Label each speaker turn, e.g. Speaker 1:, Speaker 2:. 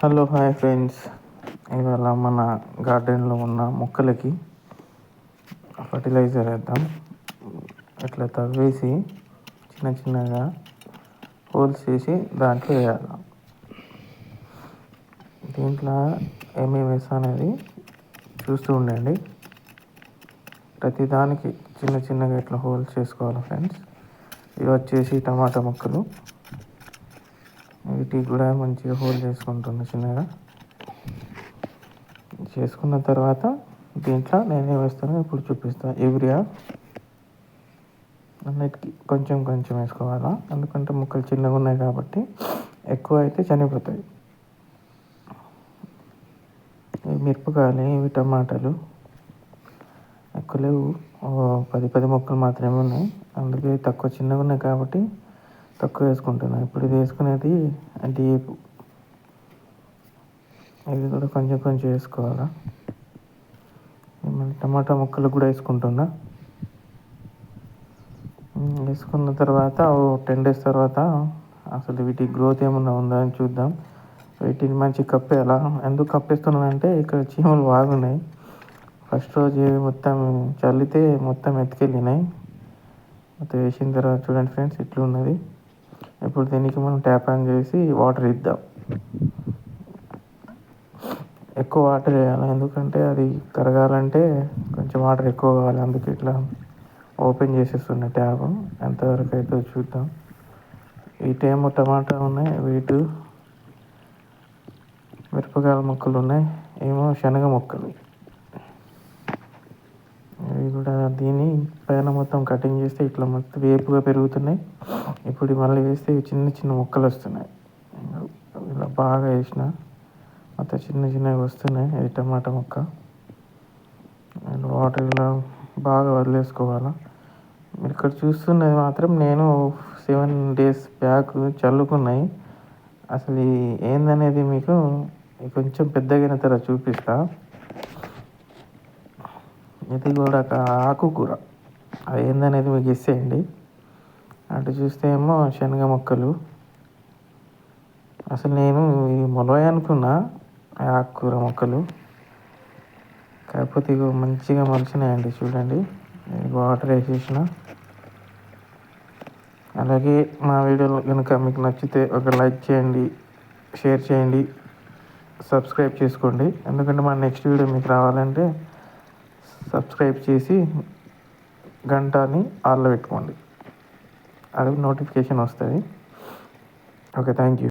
Speaker 1: Hello hi friends. ఇవాళ మన గార్డెన్లో ఉన్న మొక్కలకి ఫర్టిలైజర్ వేద్దాం. ఇట్లా తవ్వేసి చిన్న చిన్నగా హోల్స్ చేసి దాంట్లో వేయాలి. దీంట్లో ఏమేమి వేస్తా అనేది చూస్తూ ఉండండి. ప్రతి దానికి చిన్న చిన్నగా ఇట్లా హోల్స్ చేసుకోవాలి ఫ్రెండ్స్. ఇవి వచ్చేసి టమాటా మొక్కలు. వీటికి కూడా మంచిగా హోల్ చేసుకుంటున్నా చిన్నగా. చేసుకున్న తర్వాత దీంట్లో నేనే వేస్తాను ఇప్పుడు చూపిస్తాను యూరియా అన్నిటికీ కొంచెం కొంచెం వేసుకోవాలా. ఎందుకంటే ముక్కలు చిన్నగా ఉన్నాయి కాబట్టి ఎక్కువ అయితే చనిపోతాయి. ఇవి మిరపకాయలు ఇవి టమాటాలు ఎక్కువ లేవు. పది పది మొక్కలు మాత్రమే ఉన్నాయి. అందుకే తక్కువ చిన్నగా ఉన్నాయి కాబట్టి తక్కువ వేసుకుంటున్నాను ఇప్పుడు ఇది వేసుకునేది డీప్ ఇది కూడా కొంచెం కొంచెం వేసుకోవాలా? టమాటా ముక్కలు కూడా వేసుకుంటున్నా. వేసుకున్న తర్వాత టెన్ డేస్ తర్వాత అసలు వీటి గ్రోత్ ఏమన్నా ఉందా అని చూద్దాం. వీటిని మంచి కప్పేయాలా ఎందుకు కప్పేస్తున్నానంటే ఇక్కడ చీమలు బాగున్నాయి. ఫస్ట్ రోజు మొత్తం చల్లితే మొత్తం ఎత్తుకెళ్ళినాయి. మొత్తం వేసిన తర్వాత చూడండి ఫ్రెండ్స్ ఇట్లా ఉన్నది ఇప్పుడు దీనికి మనం ట్యాప్ ఆన్ చేసి వాటర్ ఇద్దాం. ఎక్కువ వాటర్ వేయాలి ఎందుకంటే అది కరగాలంటే కొంచెం వాటర్ ఎక్కువ కావాలి. అందుకే ఇట్లా ఓపెన్ చేసేస్తున్నాయి ట్యాబ్ ఎంతవరకు అయితే చూద్దాం. ఇటేమో టమాటా ఉన్నాయి వీటు మిరపకాయల మొక్కలు ఉన్నాయి ఏమో శనగ మొక్కలు ఇవి కూడా దీన్ని పైన మొత్తం కటింగ్ చేస్తే ఇట్లా మొత్తం వేపుగా పెరుగుతున్నాయి. ఇప్పుడు మళ్ళీ వేస్తే చిన్న చిన్న మొక్కలు వస్తున్నాయి. ఇలా బాగా వేసిన మొత్తం చిన్న చిన్నవి వస్తున్నాయి. ఇది టమాటా మొక్క. అండ్ వాటర్ ఇలా బాగా వదిలేసుకోవాలా. మీరు ఇక్కడ చూస్తున్నది మాత్రం నేను సెవెన్ డేస్ బ్యాక్ చల్లుకున్నాయి. అసలు ఏందనేది మీకు కొంచెం పెద్దగైన తర్వాత చూపిస్తా. ఇది కూడా ఒక ఆకుకూర. అది ఏందనేది మీకు ఇచ్చేయండి అటు చూస్తే ఏమో శనగ మొక్కలు. అసలు నేను ఇది మొలవ అనుకున్నా ఆకుకూర మొక్కలు. కాకపోతే ఇగో మంచిగా మలిచినాయండి చూడండి. వాటర్ వేసేసిన అలాగే మా వీడియోలు కనుక మీకు నచ్చితే ఒక లైక్ చేయండి షేర్ చేయండి సబ్స్క్రైబ్ చేసుకోండి. ఎందుకంటే మా నెక్స్ట్ వీడియో మీకు రావాలంటే సబ్స్క్రైబ్ చేసి గంటని ఆన్లో పెట్టుకోండి అది నోటిఫికేషన్ వస్తుంది. Okay thank you